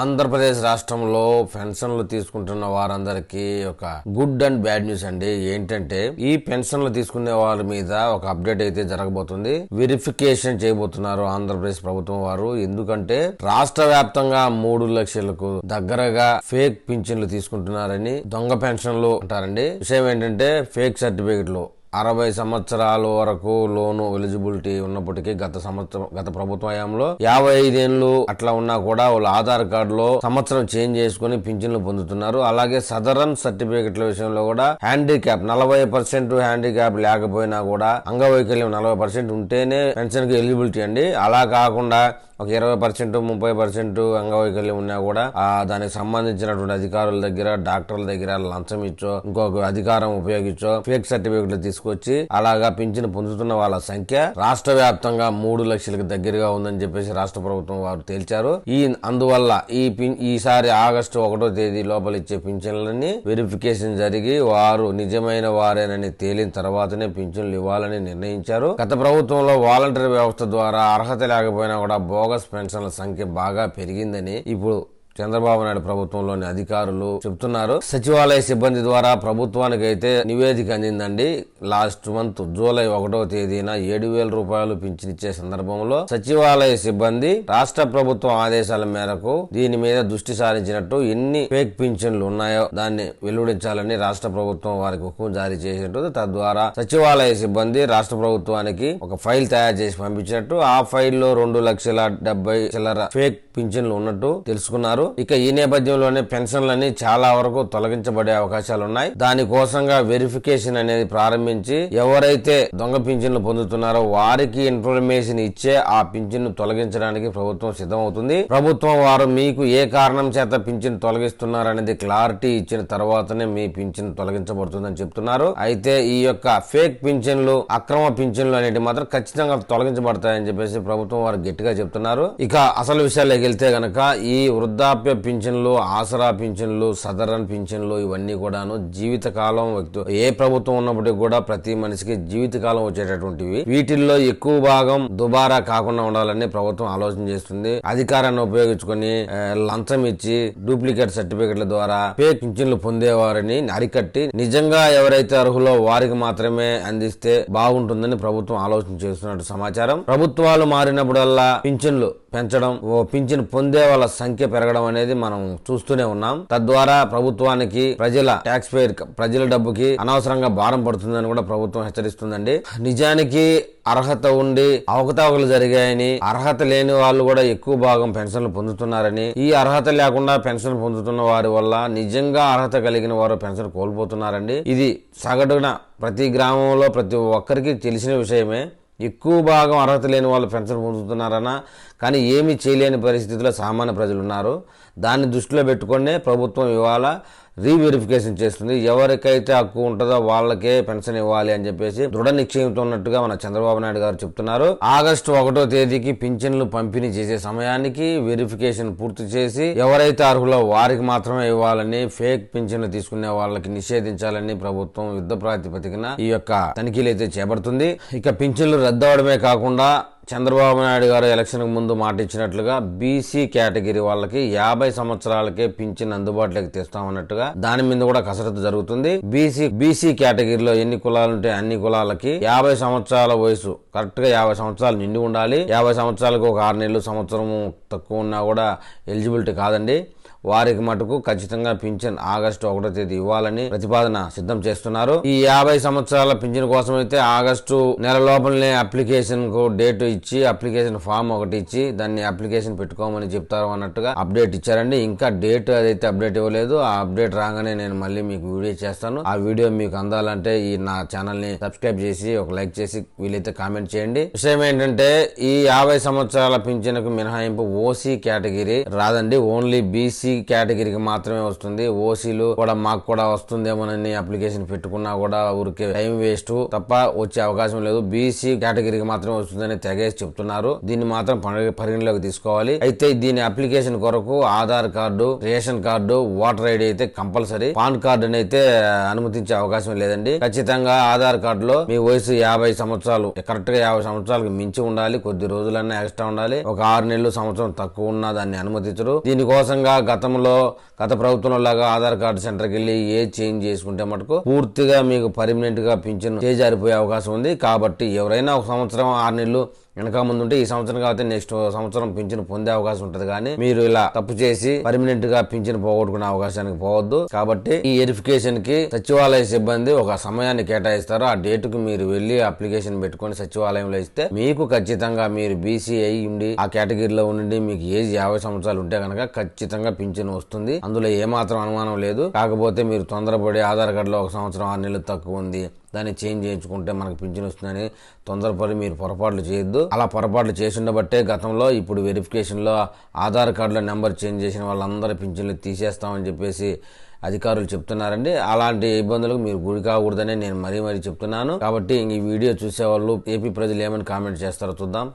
ఆంధ్రప్రదేశ్ రాష్ట్రంలో పెన్షన్లు తీసుకుంటున్న వారందరికీ ఒక గుడ్ అండ్ బ్యాడ్ న్యూస్ అండి. ఏంటంటే ఈ పెన్షన్లు తీసుకునే వారి మీద ఒక అప్డేట్ అయితే జరగబోతుంది. వెరిఫికేషన్ చేయబోతున్నారు ఆంధ్రప్రదేశ్ ప్రభుత్వం వారు. ఎందుకంటే రాష్ట్ర వ్యాప్తంగా మూడు లక్షలకు దగ్గరగా ఫేక్ పింఛన్లు తీసుకుంటున్నారని దొంగ పెన్షన్లు అంటారండి. విషయం ఏంటంటే ఫేక్ సర్టిఫికెట్లు అరవై సంవత్సరాల వరకు లోను ఎలిజిబిలిటీ ఉన్నప్పటికీ గత సంవత్సరం గత ప్రభుత్వ హయాంలో యాభై ఐదేళ్ళు అట్లా ఉన్నా కూడా వాళ్ళ ఆధార్ కార్డులో సంవత్సరం చేంజ్ చేసుకుని పింఛన్లు పొందుతున్నారు. అలాగే సదరన్ సర్టిఫికెట్ల విషయంలో కూడా హ్యాండిక్యాప్ నలభై పర్సెంట్ హ్యాండిక్యాప్ లేకపోయినా కూడా అంగవైకల్యం నలభై పర్సెంట్ ఉంటేనే పెన్షన్కి ఎలిజిబిలిటీ అండి. అలా కాకుండా ఒక ఇరవై పర్సెంట్ ముప్పై పర్సెంట్ అంగవైకల్యం ఉన్నా కూడా ఆ దానికి సంబంధించినటువంటి అధికారుల దగ్గర డాక్టర్ల దగ్గర లంచం ఇచ్చో ఇంకొక అధికారం ఉపయోగించో ఫేక్ సర్టిఫికెట్లు తీసుకొచ్చి అలాగా పింఛను పొందుతున్న వాళ్ళ సంఖ్య రాష్ట్ర వ్యాప్తంగా మూడు లక్షలకు దగ్గరగా ఉందని చెప్పేసి రాష్ట్ర ప్రభుత్వం వారు తేల్చారు. ఈ అందువల్ల ఈ ఈసారి ఆగస్టు ఒకటో తేదీ లోపల ఇచ్చే పింఛన్లని వెరిఫికేషన్ జరిగి వారు నిజమైన వారేనని తేలిన తర్వాతనే పింఛన్లు ఇవ్వాలని నిర్ణయించారు. గత ప్రభుత్వంలో వాలంటరీ వ్యవస్థ ద్వారా అర్హత లేకపోయినా కూడా బోగస్ పెన్షన్ల సంఖ్య బాగా పెరిగిందని ఇప్పుడు చంద్రబాబు నాయుడు ప్రభుత్వంలోని అధికారులు చెప్తున్నారు సచివాలయ సిబ్బంది ద్వారా ప్రభుత్వానికి అయితే నివేదిక అందిందండి. లాస్ట్ మంత్ జూలై ఒకటో తేదీన ఏడు వేల రూపాయలు పింఛనిచ్చే సందర్భంలో సచివాలయ సిబ్బంది రాష్ట్ర ప్రభుత్వం ఆదేశాల మేరకు దీని మీద దృష్టి సారించినట్టు ఎన్ని ఫేక్ పింఛన్లు ఉన్నాయో దాన్ని వెలువడించాలని రాష్ట్ర ప్రభుత్వం వారికి హుకుం జారీ చేసినట్టు తద్వారా సచివాలయ సిబ్బంది రాష్ట్ర ప్రభుత్వానికి ఒక ఫైల్ తయారు చేసి పంపించినట్టు ఆ ఫైల్లో రెండు లక్షల డెబ్బై చిల్లర ఫేక్ పింఛన్లు ఉన్నట్టు తెలుసుకున్నారు. ఇక ఈ నేపథ్యంలోనే పెన్షన్లన్నీ చాలా వరకు తొలగించబడే అవకాశాలు ఉన్నాయి దానికోసంగా వెరిఫికేషన్ అనేది ప్రారంభించి ఎవరైతే దొంగ పింఛన్లు పొందుతున్నారో వారికి ఇన్ఫర్మేషన్ ఇచ్చే ఆ పింఛన్ను తొలగించడానికి ప్రభుత్వం సిద్ధమవుతుంది. ప్రభుత్వం వారు మీకు ఏ కారణం చేత పింఛన్ తొలగిస్తున్నారనేది క్లారిటీ ఇచ్చిన తర్వాతనే మీ పింఛన్ తొలగించబడుతుందని చెప్తున్నారు. అయితే ఈ యొక్క ఫేక్ పింఛన్లు అక్రమ పింఛన్లు అనేవి మాత్రం ఖచ్చితంగా తొలగించబడతాయని చెప్పేసి ప్రభుత్వం వారు గట్టిగా చెప్తున్నారు. ఇక అసలు విషయాల్లోకి వెళ్తే గనక ఈ వృద్ధా వృద్ధాప్య పింఛన్లు ఆసరా పింఛన్లు సదరన్ పింఛన్లు ఇవన్నీ కూడాను జీవితకాలం వ్యక్తి ఏ ప్రభుత్వం ఉన్నప్పటికీ కూడా ప్రతి మనిషికి జీవితకాలం వచ్చేటటువంటివి. వీటిల్లో ఎక్కువ భాగం దుబారా కాకుండా ఉండాలని ప్రభుత్వం ఆలోచన చేస్తుంది. అధికారాన్ని ఉపయోగించుకొని లంచం ఇచ్చి డూప్లికేట్ సర్టిఫికెట్ల ద్వారా ఫేక్ పింఛన్లు పొందేవారిని అరికట్టి నిజంగా ఎవరైతే అర్హులో వారికి మాత్రమే అందిస్తే బాగుంటుందని ప్రభుత్వం ఆలోచన చేస్తున్నట్టు సమాచారం. ప్రభుత్వాలు మారినప్పుడల్లా పింఛన్లు పెంచడం ఓ పింఛన్ పొందే వాళ్ళ సంఖ్య పెరగడం అనేది మనం చూస్తూనే ఉన్నాం. తద్వారా ప్రభుత్వానికి ప్రజల ట్యాక్స్ పేర్ ప్రజల డబ్బుకి అనవసరంగా భారం పడుతుందని కూడా ప్రభుత్వం హెచ్చరిస్తుందండి. నిజానికి అర్హత ఉండి అవకతవకలు జరిగాయని అర్హత లేని వాళ్ళు కూడా ఎక్కువ భాగం పెన్షన్లు పొందుతున్నారని ఈ అర్హత లేకుండా పెన్షన్ పొందుతున్న వారి వల్ల నిజంగా అర్హత కలిగిన వారు పెన్షన్ కోల్పోతున్నారండి. ఇది సగటున ప్రతి గ్రామంలో ప్రతి ఒక్కరికి తెలిసిన విషయమే. ఎక్కువ భాగం అర్హత లేని వాళ్ళు పెన్షన్ పొందుతున్నారన్నా కానీ ఏమీ చేయలేని పరిస్థితిలో సామాన్య ప్రజలు ఉన్నారు దాన్ని దృష్టిలో పెట్టుకునే ప్రభుత్వం ఇవాళ రీవెరిఫికేషన్ చేస్తుంది. ఎవరికైతే హక్కు ఉంటుందో వాళ్ళకే పెన్షన్ ఇవ్వాలి అని చెప్పేసి దృఢ నిశ్చయంతో ఉన్నట్టుగా మన చంద్రబాబు నాయుడు గారు చెప్తున్నారు. ఆగస్టు ఒకటో తేదీకి పింఛన్లు పంపిణీ చేసే సమయానికి వెరిఫికేషన్ పూర్తి చేసి ఎవరైతే అర్హులో వారికి మాత్రమే ఇవ్వాలని ఫేక్ పింఛన్లు తీసుకునే వాళ్ళకి నిషేధించాలని ప్రభుత్వం యుద్ధ ప్రాతిపదికన ఈ యొక్క తనిఖీలు అయితే చేపడుతుంది. ఇక పింఛన్లు రద్దవడమే కాకుండా చంద్రబాబు నాయుడు గారు ఎలక్షన్ ముందు మాట ఇచ్చినట్లుగా బీసీ కేటగిరీ వాళ్ళకి యాభై సంవత్సరాలకే పింఛన్ అందుబాటులోకి తెస్తామన్నట్టుగా దాని మీద కూడా కసరత్తు జరుగుతుంది. బీసీ బీసీ కేటగిరీలో ఎన్ని కులాలు ఉంటే అన్ని కులాలకి యాభై సంవత్సరాల వయసు కరెక్ట్గా యాభై సంవత్సరాలు నిండి ఉండాలి. యాభై సంవత్సరాలకు ఒక ఆరు నెలలు సంవత్సరం తక్కువ ఉన్నా కూడా ఎలిజిబిలిటీ కాదండి. వారికి మటుకు ఖచ్చితంగా పింఛన్ ఆగస్టు ఒకటో తేదీ ఇవ్వాలని ప్రతిపాదన సిద్ధం చేస్తున్నారు. ఈ యాభై సంవత్సరాల పింఛన్ కోసం అయితే ఆగస్టు నెల లోపలనే అప్లికేషన్కు డేట్ ఇచ్చి అప్లికేషన్ ఫామ్ ఒకటి ఇచ్చి దాన్ని అప్లికేషన్ పెట్టుకోమని చెప్తారు అన్నట్టుగా అప్డేట్ ఇచ్చారండి. ఇంకా డేట్ అదైతే అప్డేట్ ఇవ్వలేదు. ఆ అప్డేట్ రాగానే నేను మళ్ళీ మీకు వీడియో చేస్తాను. ఆ వీడియో మీకు అందాలంటే ఈ నా ఛానల్ని సబ్స్క్రైబ్ చేసి ఒక లైక్ చేసి వీలైతే కామెంట్ చేయండి. విషయం ఏంటంటే ఈ యాభై సంవత్సరాల పింఛన్కు మినహాయింపు ఓసీ కేటగిరీ రాదండి. ఓన్లీ బీసీ ఎస్సీ కేటగిరీకి మాత్రమే వస్తుంది. ఓసీలు కూడా మాకు కూడా వస్తుందేమోనని అప్లికేషన్ పెట్టుకున్నా కూడా ఊరికే టైం వేస్ట్ తప్ప వచ్చే అవకాశం లేదు. బీసీ కేటగిరీకి మాత్రమే వస్తుందని తెగేసి చెప్తున్నారు. దీన్ని మాత్రం పరిగణలోకి తీసుకోవాలి. అయితే దీని అప్లికేషన్ కొరకు Aadhaar card ration card voter ID అయితే కంపల్సరీ. పాన్ కార్డు అయితే అనుమతించే అవకాశం లేదండి. ఖచ్చితంగా ఆధార్ కార్డులో మీ వయసు యాభై సంవత్సరాలు కరెక్ట్గా యాభై సంవత్సరాలకు మించి ఉండాలి. కొద్ది రోజులన్నా ఎక్స్ట్రా ఉండాలి. ఒక ఆరు నెలలు సంవత్సరం తక్కువ ఉన్నా దాన్ని అనుమతించరు. దీనికోసంగా గతంలో గత ప్రభుత్వంలో లాగా ఆధార్ కార్డు సెంటర్కి వెళ్ళి ఏ చేంజ్ చేసుకుంటే మటుకు పూర్తిగా మీకు పర్మనెంట్గా పింఛన్ చేజారిపోయే అవకాశం ఉంది. కాబట్టి ఎవరైనా ఒక సంవత్సరం ఆరు నెలలు వెనక ముందు ఉంటే ఈ సంవత్సరం కాబట్టి నెక్స్ట్ సంవత్సరం పింఛను పొందే అవకాశం ఉంటుంది. కానీ మీరు ఇలా తప్పు చేసి పర్మనెంట్గా పింఛను పోగొట్టుకునే అవకాశానికి పోవద్దు. కాబట్టి ఈ వెరిఫికేషన్కి సచివాలయ సిబ్బంది ఒక సమయాన్ని కేటాయిస్తారు. ఆ డేట్కు మీరు వెళ్ళి అప్లికేషన్ పెట్టుకొని సచివాలయంలో ఇస్తే మీకు ఖచ్చితంగా మీరు బీసీ అయి ఉండి ఆ కేటగిరీలో ఉండి మీకు ఏజ్ యాభై సంవత్సరాలు ఉంటే కనుక ఖచ్చితంగా పింఛను వస్తుంది. అందులో ఏమాత్రం అనుమానం లేదు. కాకపోతే మీరు తొందరపడి ఆధార్ కార్డులో ఒక సంవత్సరం ఆరు నెలలు తక్కువ ఉంది. దాన్ని చేంజ్ చేయించుకుంటే మనకు పింఛన్ వస్తుందని తొందరపడి మీరు పొరపాట్లు చేయొద్దు. అలా పొరపాట్లు చేసి ఉండబట్టే గతంలో ఇప్పుడు వెరిఫికేషన్లో ఆధార్ కార్డులో నెంబర్ చేంజ్ చేసిన వాళ్ళందరూ పింఛన్లు తీసేస్తామని చెప్పేసి అధికారులు చెప్తున్నారండి. అలాంటి ఇబ్బందులకు మీరు గురి కాకూడదని నేను మరీ మరీ చెప్తున్నాను. కాబట్టి ఈ వీడియో చూసేవాళ్ళు ఏపీ ప్రజలు ఏమని కామెంట్ చేస్తారో చూద్దాం.